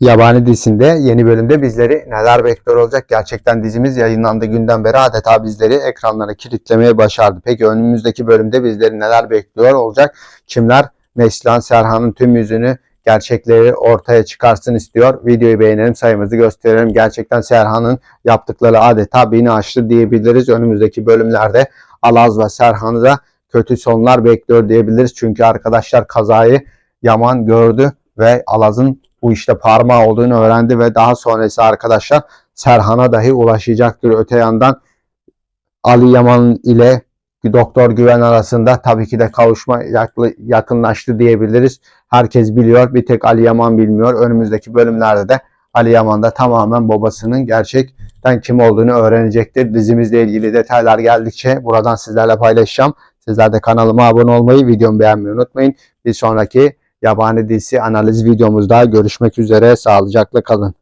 Yabani dizisinde yeni bölümde bizleri neler bekliyor olacak? Gerçekten dizimiz yayınlandığı günden beri adeta bizleri ekranlara kilitlemeye başardı. Peki önümüzdeki bölümde bizleri neler bekliyor olacak? Kimler Neslihan Serhan'ın tüm yüzünü gerçekleri ortaya çıkarsın istiyor. Videoyu beğenelim sayımızı gösterelim. Gerçekten Serhan'ın yaptıkları adeta beni aştı diyebiliriz. Önümüzdeki bölümlerde Alaz ve Serhan'ı da kötü sonlar bekliyor diyebiliriz. Çünkü arkadaşlar kazayı Yaman gördü ve Alaz'ın bu işte parmağı olduğunu öğrendi ve daha sonrası arkadaşlar Serhan'a dahi ulaşacaktır. Öte yandan Ali Yaman ile Doktor Güven arasında tabii ki de kavuşma yakınlaştı diyebiliriz. Herkes biliyor. Bir tek Ali Yaman bilmiyor. Önümüzdeki bölümlerde de Ali Yaman da tamamen babasının gerçekten kim olduğunu öğrenecektir. Dizimizle ilgili detaylar geldikçe buradan sizlerle paylaşacağım. Sizler de kanalıma abone olmayı, videomu beğenmeyi unutmayın. Bir sonraki yabani dizisi analiz videomuzda görüşmek üzere. Sağlıcakla kalın.